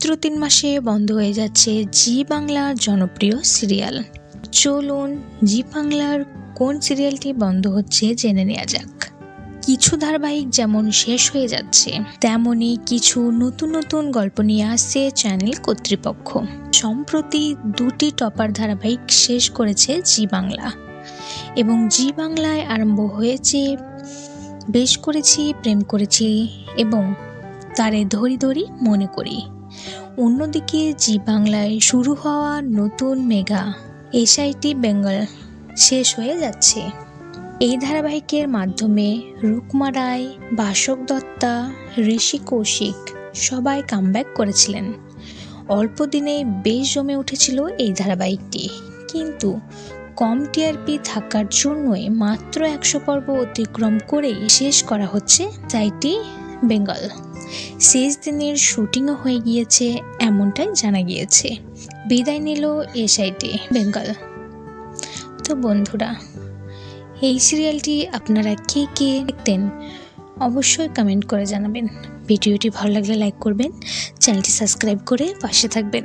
মাত্র তিন মাসে বন্ধ হয়ে যাচ্ছে জি বাংলার জনপ্রিয় সিরিয়াল। চলুন জি বাংলার কোন সিরিয়ালটি বন্ধ হচ্ছে জেনে নেওয়া যাক। কিছু ধারাবাহিক যেমন শেষ হয়ে যাচ্ছে তেমনই কিছু নতুন নতুন গল্প নিয়ে আসছে চ্যানেল কর্তৃপক্ষ। সম্প্রতি দুটি টপার ধারাবাহিক শেষ করেছে জি বাংলা। এবং জি বাংলায় আরম্ভ হয়েছে, বেশ করেছি, প্রেম করেছি এবং তারে ধরি ধরি মনে করি। অন্যদিকে জি বাংলায় শুরু হওয়া নতুন মেগা এসআইটি বেঙ্গল শেষ হয়ে যাচ্ছে। এই ধারাবাহিকের মাধ্যমে রুকমা রায়, বাসক দত্তা, ঋষি কৌশিক সবাই কামব্যাক করেছিলেন। অল্প দিনে বেশ জমে উঠেছিল এই ধারাবাহিকটি। কিন্তু কম টিআরপি থাকার জন্যই মাত্র একশো পর্ব অতিক্রম করেই শেষ করা হচ্ছে সাইটি বেঙ্গল। শেষ দিনের শুটিংও হয়ে গিয়েছে এমনটাই জানা গিয়েছে। বিদায় নিল এসআইটি, বেঙ্গল। তো বন্ধুরা, এই সিরিয়ালটি আপনারা কে কে দেখতেন অবশ্যই কমেন্ট করে জানাবেন। ভিডিওটি ভালো লাগলে লাইক করবেন, চ্যানেলটি সাবস্ক্রাইব করে পাশে থাকবেন।